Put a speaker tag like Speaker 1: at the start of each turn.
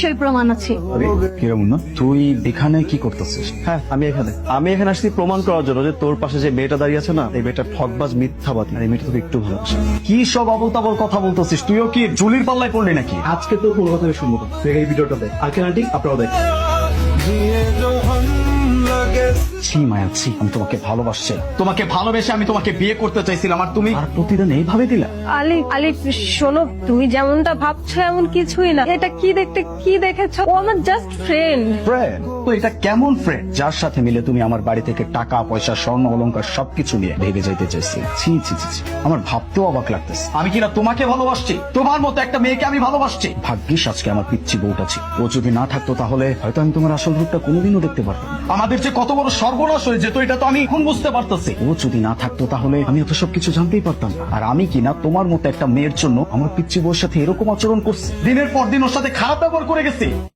Speaker 1: সেই প্রমাণ আছে।
Speaker 2: কিরম না তুই এখানে কি করতেছিস?
Speaker 3: হ্যাঁ আমি এখানে। আমি এখানে আসছি প্রমাণ করার জন্য যে তোর পাশে যে মেয়েটা দাঁড়িয়ে আছে না এই মেয়েটা ঠকবাজ মিথ্যাবাদ। আর এই মেয়েটা তোকে একটু ভালোবাসে।
Speaker 2: কি সব অবল তাবল কথা বলতেছিস? তুইও কি জুলির পাল্লায় পড়লি নাকি?
Speaker 3: আজকে তো কোনো কথা আমি শুনব। এই ভিডিওটা দেখ। আর কেন আন্টি? আপনারাও দেখ।
Speaker 2: ছি মায়া ছি আমি তোমাকে ভালোবাসছি। তোমাকে ভালোবেসে আমি তোমাকে বিয়ে করতে চাইছিলাম আর তুমি আর প্রতিদিন এইভাবে দিলা?
Speaker 4: আলি আলি শোনো তুমি যেমনটা ভাবছ এমন কিছুই না। এটা কি দেখতে কি দেখেছ? ও আমার জাস্ট ফ্রেন্ড
Speaker 2: ফ্রেন্ড তো এটা কেমন ফ্রেন্ড যার সাথে মিলে তুমি আমার বাড়ি থেকে টাকা পয়সা স্বর্ণ অলংকার সবকিছু নিয়ে ভেবে যাইতে চাইছি। ছি ছি ছি। আমার ভাবতেও অবাক লাগতেছে। আমি কিনা তোমাকে ভালোবাসছি? তোমার মতো একটা মেয়েকে আমি ভালোবাসছি? ভাগ্যিস আজকে আমার পিচ্ছি বউটা ছিল। ও যদি না থাকতো তাহলে হয়তো আমি তোমার আসল রূপটা কোনোদিনও দেখতে পারতাম আমাদের যে কত বড় সর্বনাশ হয়ে যেত এটা তো আমি এখন বুঝতে পারতেছি। ও যদি না থাকতো তাহলে আমি অত সবকিছু জানতেই পারতাম না। আর আমি কিনা তোমার মতো একটা মেয়ের জন্য আমার পিচ্ছি বউর সাথে এরকম আচরণ করছি? দিনের পর দিন ওর সাথে খারাপ ব্যবহার করে গেছি।